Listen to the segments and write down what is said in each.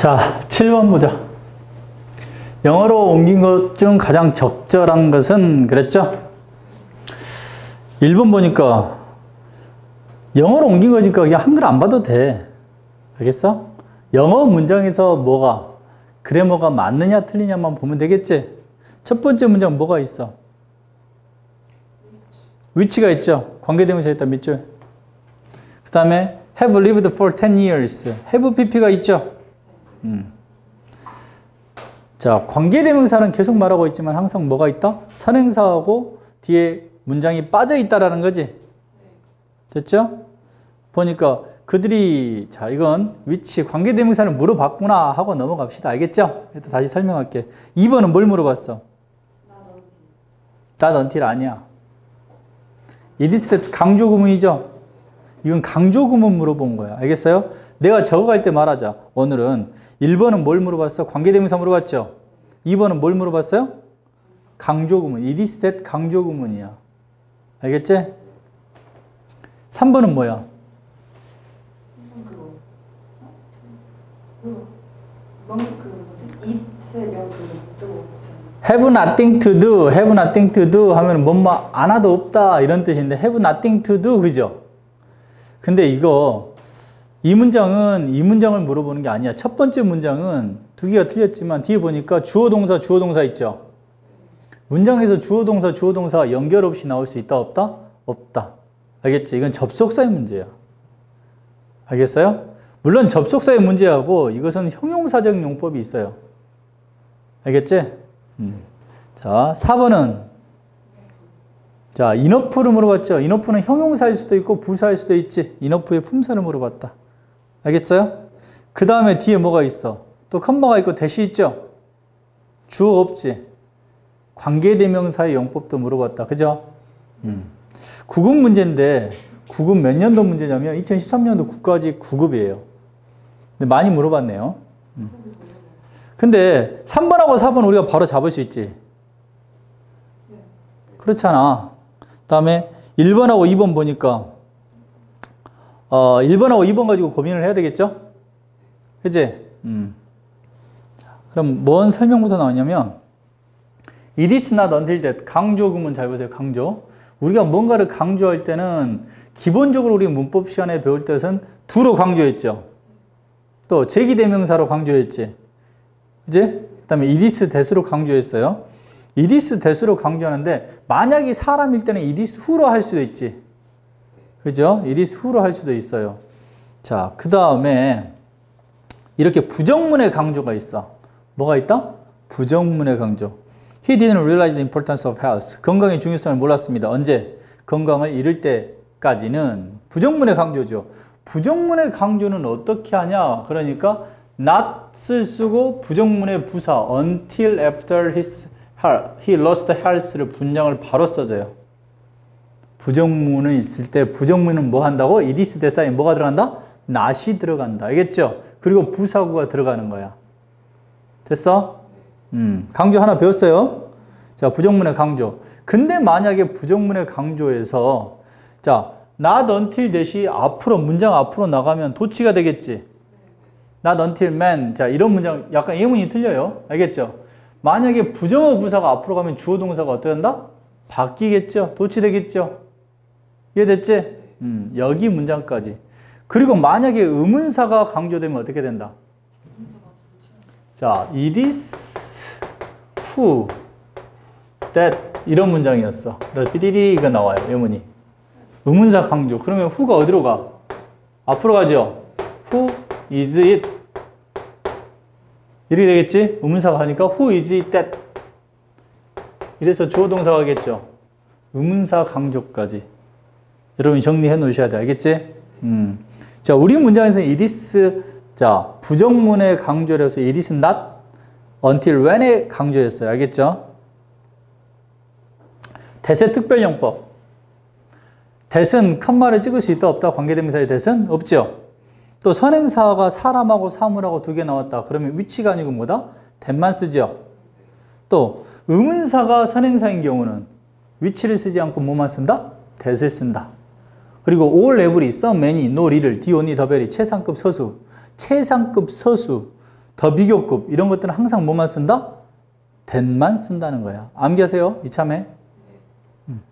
자, 7번 보자. 영어로 옮긴 것 중 가장 적절한 것은 그랬죠? 1번 보니까 영어로 옮긴 거니까 그냥 한글 안 봐도 돼. 알겠어? 영어 문장에서 뭐가 그래머가 맞느냐 틀리냐만 보면 되겠지? 첫 번째 문장 뭐가 있어? 위치가 있죠. 관계대명사 있다 밑줄. 그 다음에 have lived for 10 years. have pp가 있죠. 음. 자, 관계대명사는 계속 말하고 있지만 항상 뭐가 있다? 선행사하고 뒤에 문장이 빠져 있다라는 거지. 됐죠? 보니까 그들이 자 이건 위치 관계대명사를 물어봤구나 하고 넘어갑시다. 알겠죠? 일단 다시 설명할게. 2번은 뭘 물어봤어? 나 넌틸 아니야. 이디스 강조 구문이죠? 이건 강조 구문 물어본 거야. 알겠어요? 내가 적어갈 때 말하자. 오늘은 1번은 뭘 물어봤어? 관계대명사 물어봤죠? 2번은 뭘 물어봤어요? 강조 구문. 이디스 강조 구문이야. 알겠지? 3번은 뭐야? have nothing to do, have nothing to do 하면 뭔가 안 하도 없다 이런 뜻인데 have nothing to do 그죠? 근데 이거 이 문장은 이 문장을 물어보는 게 아니야. 첫 번째 문장은 두 개가 틀렸지만 뒤에 보니까 주어 동사 주어 동사 있죠. 문장에서 주어 동사 주어 동사 연결 없이 나올 수 있다 없다? 없다. 알겠지? 이건 접속사의 문제야. 알겠어요? 물론 접속사의 문제하고 이것은 형용사적 용법이 있어요. 알겠지? 음. 자, 4번은 자, 이너프를 물어봤죠. 이너프는 형용사일 수도 있고 부사일 수도 있지. 이너프의 품사를 물어봤다. 알겠어요? 그 다음에 뒤에 뭐가 있어? 또 컴마가 있고 대시 있죠? 주어 없지. 관계대명사의 용법도 물어봤다. 그죠? 음. 9급 문제인데 9급 몇 년도 문제냐면 2013년도 국가직 9급이에요. 근데 많이 물어봤네요. 음. 근데 3번하고 4번 우리가 바로 잡을 수 있지. 그렇잖아. 다음에 1번하고 2번 보니까 어, 1번하고 2번 가지고 고민을 해야 되겠죠? 그지? 음. 그럼 뭔 설명부터 나오냐면 It is not until that 강조 구문 잘 보세요. 강조. 우리가 뭔가를 강조할 때는 기본적으로 우리 문법 시간에 배울 때는 두로 강조했죠. 또 제기대명사로 강조했지. 그지? 그 다음에 이디스 대수로 강조했어요. 이디스 대수로 강조하는데 만약에 사람일 때는 이디스 후로 할 수도 있지. 그죠? 이디스 후로 할 수도 있어요. 자, 그 다음에 이렇게 부정문의 강조가 있어. 뭐가 있다? 부정문의 강조. He didn't realize the importance of health. 건강의 중요성을 몰랐습니다. 언제? 건강을 잃을 때까지는 부정문의 강조죠. 부정문의 강조는 어떻게 하냐? 그러니까 not을 쓰고 부정문의 부사 until after his he lost health를 분장을 바로 써줘요. 부정문은 있을 때 부정문은 뭐 한다고? 이디스 대사에 뭐가 들어간다? not이 들어간다. 알겠죠? 그리고 부사구가 들어가는 거야. 됐어? 음, 강조 하나 배웠어요. 자, 부정문의 강조. 근데 만약에 부정문의 강조에서 자, not until 대시 앞으로 문장 앞으로 나가면 도치가 되겠지. not until man. 자, 이런 문장 약간 예문이 틀려요. 알겠죠? 만약에 부정어 부사가 앞으로 가면 주어 동사가 어떻게 한다? 바뀌겠죠. 도치되겠죠. 이해됐지? 음, 여기 문장까지. 그리고 만약에 의문사가 강조되면 어떻게 된다? 자, it is who that 이런 문장이었어. 삐리리가 나와요. 예문이. 의문사 강조. 그러면 who가 어디로 가? 앞으로 가죠. who is it? 이렇게 되겠지? 의문사가 가니까 who is that? 이래서 주어 동사가 겠죠 의문사 강조까지. 여러분 정리해 놓으셔야 돼. 알겠지? 음. 자, 우리 문장에서는 is 자, 부정문의 강조를 해서 is not until when에 강조했어요. 알겠죠? 대세 특별용법. 대은 컴마를 찍을 수 있다 없다 관계대명사의 대은 없죠. 또 선행사가 사람하고 사물하고 두 개 나왔다. 그러면 위치가 아니고 뭐다? 대만 쓰죠. 또 의문사가 선행사인 경우는 위치를 쓰지 않고 뭐만 쓴다? 대을 쓴다. 그리고 all, every, some, many, no, little, the, only, the very 최상급 서수, 최상급 서수 더 비교급 이런 것들은 항상 뭐만 쓴다? than만 쓴다는 거야. 암기하세요. 이참에. 음.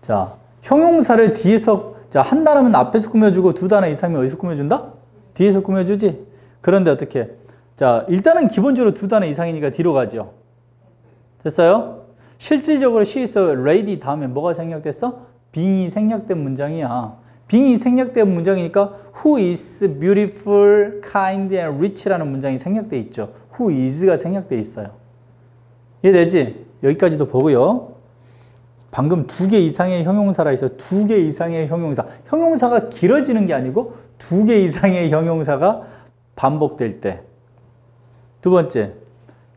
자, 형용사를 뒤에서 자, 한 단어면 앞에서 꾸며주고 두 단어 이상이면 어디서 꾸며준다? 뒤에서 꾸며주지. 그런데 어떻게? 자, 일단은 기본적으로 두 단어 이상이니까 뒤로 가죠. 됐어요? 실질적으로 a lady 다음에 뭐가 생략됐어? 빙이 생략된 문장이야. 빙이 생략된 문장이니까 who is beautiful, kind and rich라는 문장이 생략돼 있죠. who is가 생략돼 있어요. 이해되지? 여기까지도 보고요. 방금 두 개 이상의 형용사라 해서 두 개 이상의 형용사. 형용사가 길어지는 게 아니고 두 개 이상의 형용사가 반복될 때. 두 번째.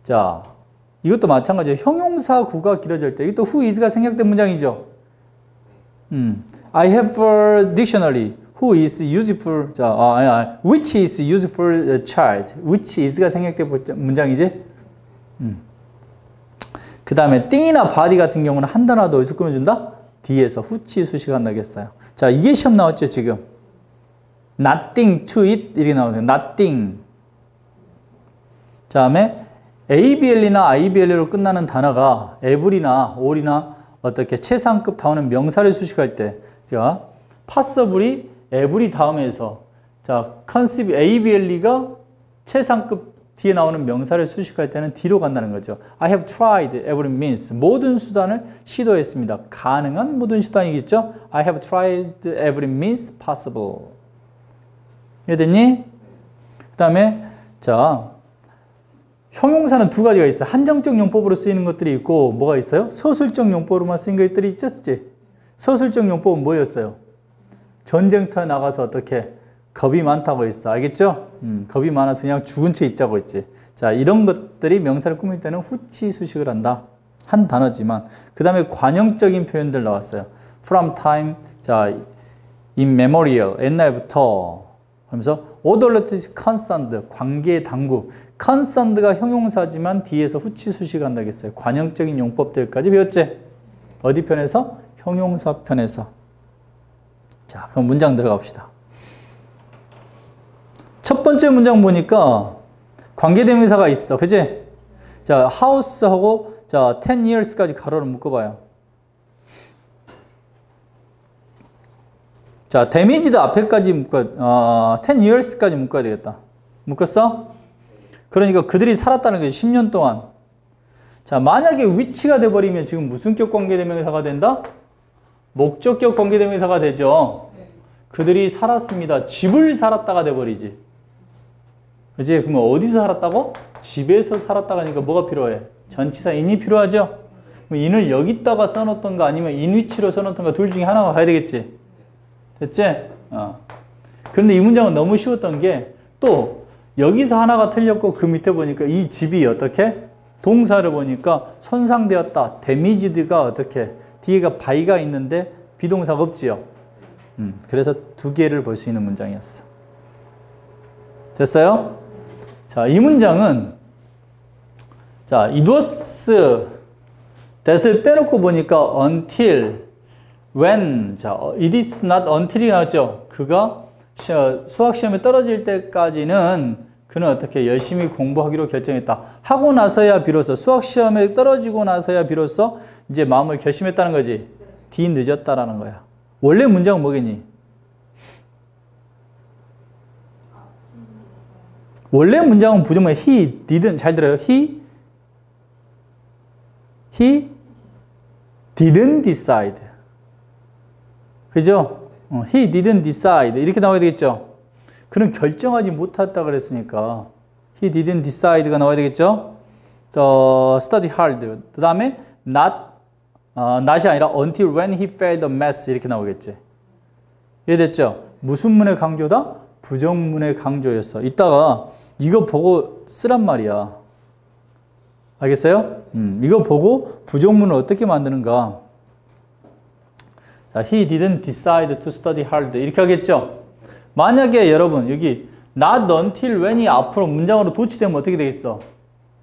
자, 이것도 마찬가지예요. 형용사 구가 길어질 때. 이것도 who is가 생략된 문장이죠. 음. I have a dictionary. Who is useful? 자, 아, 아니, 아니. Which is useful child? Which is가 생략된 문장이지? 음. 그 다음에 띵이나 바디 같은 경우는 한 단어도 어디서 꾸며준다? 뒤에서 후치 수식가 나겠어요. 자, 이게 시험 나왔죠, 지금. nothing to it 이렇게 나오네요. nothing. 다음에 ABL이나 IBL로 끝나는 단어가 every나 all이나 어떻게 최상급 다우는 명사를 수식할 때 제가 possibly every 다음에서 자, 컨셉 ABL가 최상급 뒤에 나오는 명사를 수식할 때는 뒤로 간다는 거죠. I have tried every means. 모든 수단을 시도했습니다. 가능한 모든 수단이겠죠? I have tried every means possible. 이해됐니? 그 다음에 자 형용사는 두 가지가 있어요. 한정적 용법으로 쓰이는 것들이 있고 뭐가 있어요? 서술적 용법으로만 쓰인 것들이 있었지. 서술적 용법은 뭐였어요? 전쟁터에 나가서 어떻게 겁이 많다고 했어. 알겠죠? 음, 겁이 많아서 그냥 죽은 채 있자고 했지. 자, 이런 것들이 명사를 꾸밀 때는 후치 수식을 한다. 한 단어지만 그 다음에 관형적인 표현들 나왔어요. from time, 자, in memorial, 옛날부터 하면서 orderly concerned, 관계 당국. concerned가 형용사지만 뒤에서 후치 수식을 한다고 했어요. 관형적인 용법들까지 배웠지? 어디 편에서? 형용사 편에서. 자, 그럼 문장 들어갑시다. 첫 번째 문장 보니까 관계대명사가 있어. 그지? 자, house하고 자, 10 years까지 가로를 묶어봐요. 자, damage도 앞에까지 묶어, 어, 10 years까지 묶어야 되겠다. 묶었어? 그러니까 그들이 살았다는 게 10년 동안. 자, 만약에 위치가 돼버리면 지금 무슨 격 관계대명사가 된다? 목적격 관계대명사가 되죠. 그들이 살았습니다. 집을 살았다가 돼버리지. 그지? 그러면 어디서 살았다고? 집에서 살았다가 하니까 뭐가 필요해? 전치사 인이 필요하죠? 인을 여기다가 써놓던가 아니면 인 위치로 써놓던가 둘 중에 하나가 가야 되겠지? 됐지? 어. 그런데 이 문장은 너무 쉬웠던 게 또 여기서 하나가 틀렸고 그 밑에 보니까 이 집이 어떻게? 동사를 보니까 손상되었다. 데미지드가 어떻게? 뒤에가 바이가 있는데 비동사가 없지요. 음, 그래서 두 개를 볼 수 있는 문장이었어. 됐어요? 자, 이 문장은 자, it was that을 빼놓고 보니까 until when 자, it is not until이 나왔죠. 그가 수학 시험에 떨어질 때까지는 그는 어떻게 열심히 공부하기로 결정했다. 하고 나서야 비로소 수학 시험에 떨어지고 나서야 비로소 이제 마음을 결심했다는 거지. 뒤 늦었다라는 거야. 원래 문장은 뭐겠니? 원래 문장은 부정문 he didn't 잘 들어요. he he didn't decide. 그죠? 어, he didn't decide 이렇게 나와야 되겠죠. 그는 결정하지 못했다 그랬으니까 he didn't decide가 나와야 되겠죠. 더 study hard. 그 다음에 not 어, not이 아니라 until when he failed the math 이렇게 나오겠지. 이해됐죠? 무슨 문의 강조다? 부정문의 강조였어. 이따가 이거 보고 쓰란 말이야. 알겠어요? 음, 이거 보고 부정문을 어떻게 만드는가. 자, he didn't decide to study hard. 이렇게 하겠죠? 만약에 여러분, 여기 not until when이 앞으로 문장으로 도치되면 어떻게 되겠어?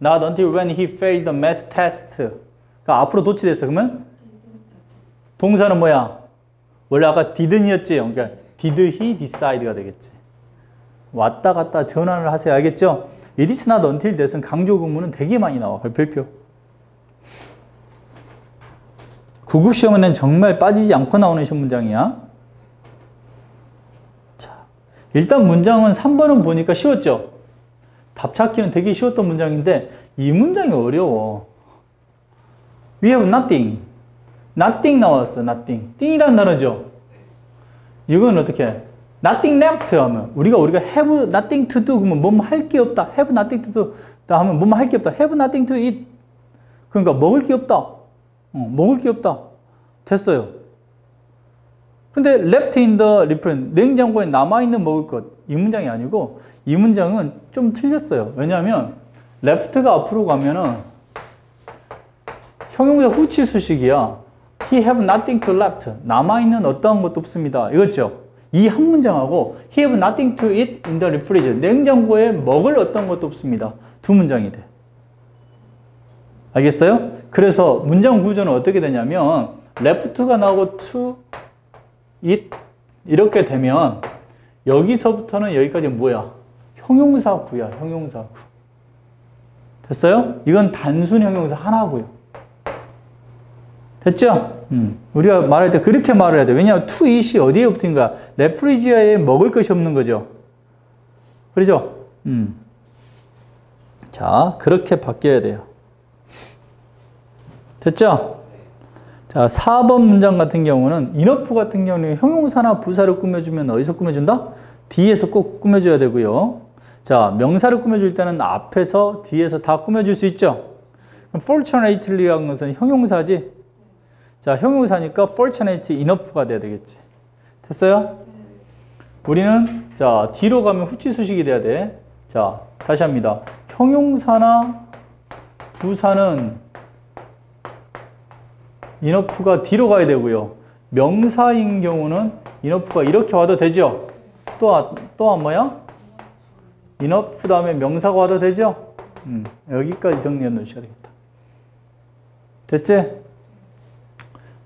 not until when he failed the math test. 그러니까 앞으로 도치됐어. 그러면 동사는 뭐야? 원래 아까 didn't이었지? 그러니까 did he decide가 되겠지. 왔다 갔다 전환을 하세요. 알겠죠? It is not until that은 강조 구문은 되게 많이 나와. 별표. 구급 시험에는 정말 빠지지 않고 나오는 시험 문장이야. 자, 일단 문장은 3번은 보니까 쉬웠죠? 답 찾기는 되게 쉬웠던 문장인데 이 문장이 어려워. We have nothing. nothing 나왔어. nothing. 띵이란 단어죠. 이건 어떻게 해? Nothing left 하면 우리가 우리가 have nothing to do 그러면 뭐뭐 할게 없다. have nothing to do 다 하면 뭐뭐 할 게 없다. have nothing to eat. 그러니까 먹을 게 없다. 어, 먹을 게 없다. 됐어요. 근데 left in the refrigerator 냉장고에 남아 있는 먹을 것 이 문장이 아니고 이 문장은 좀 틀렸어요. 왜냐하면 left가 앞으로 가면은 형용사 후치 수식이야. He have nothing to left. 남아 있는 어떠한 것도 없습니다. 이거죠. 이 한 문장하고 He have nothing to eat in the refrigerator. 냉장고에 먹을 어떤 것도 없습니다. 두 문장이 돼. 알겠어요? 그래서 문장 구조는 어떻게 되냐면 left가 나오고 to eat 이렇게 되면 여기서부터는 여기까지 뭐야? 형용사 구야, 형용사 구. 됐어요? 이건 단순 형용사 하나고요. 됐죠? 음. 우리가 말할 때 그렇게 말을 해야 돼. 왜냐하면 to eat이 어디에 붙은가? 레프리지아에 먹을 것이 없는 거죠. 그렇죠? 음. 자, 그렇게 바뀌어야 돼요. 됐죠? 자, 4번 문장 같은 경우는 인어프 같은 경우는 형용사나 부사를 꾸며주면 어디서 꾸며준다? 뒤에서 꼭 꾸며줘야 되고요. 자, 명사를 꾸며줄 때는 앞에서 뒤에서 다 꾸며줄 수 있죠. fortunately라는 것은 형용사지. 자, 형용사니까 fortunate enough가 돼야 되겠지. 됐어요? 우리는 자, 뒤로 가면 후치 수식이 돼야 돼. 자, 다시 합니다. 형용사나 부사는 인어프가 뒤로 가야 되고요. 명사인 경우는 인어프가 이렇게 와도 되죠. 또, 또 뭐야? 인어프 다음에 명사가 와도 되죠. 음, 여기까지 정리해 놓으셔야 되겠다. 됐지?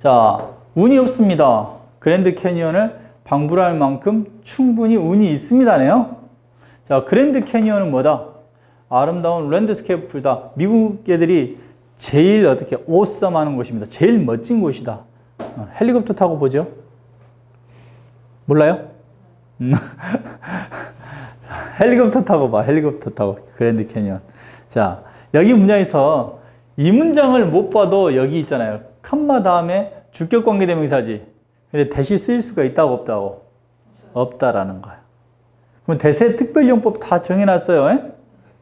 자, 운이 없습니다. 그랜드 캐니언을 방불할 만큼 충분히 운이 있습니다네요. 자, 그랜드 캐니언은 뭐다? 아름다운 랜드스케이프다. 미국 애들이 제일 어떻게 오썸하는 곳입니다. 제일 멋진 곳이다. 어, 헬리콥터 타고 보죠. 몰라요? 음. 자, 헬리콥터 타고 봐. 헬리콥터 타고 그랜드 캐니언. 자, 여기 문장에서 이 문장을 못 봐도 여기 있잖아요. 칸마 다음에 주격 관계 대명사지. 근데 대시 쓰일 수가 있다고 없다고? 없다라는 거예요. 그럼 대세 특별용법 다 정해놨어요. 에?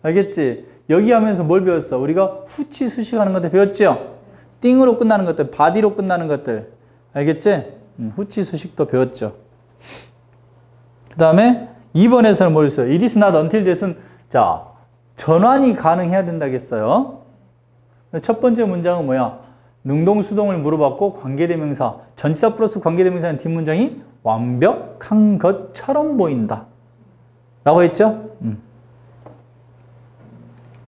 알겠지? 여기 하면서 뭘 배웠어? 우리가 후치 수식하는 것들 배웠죠? 띵으로 끝나는 것들, 바디로 끝나는 것들. 알겠지? 음, 후치 수식도 배웠죠. 그 다음에 2번에서는 뭘 써요? It is not until that은 자, 전환이 가능해야 된다겠어요. 첫 번째 문장은 뭐야? 능동수동을 물어봤고 관계대명사, 전치사 플러스 관계대명사는 뒷문장이 완벽한 것처럼 보인다. 라고 했죠? 음.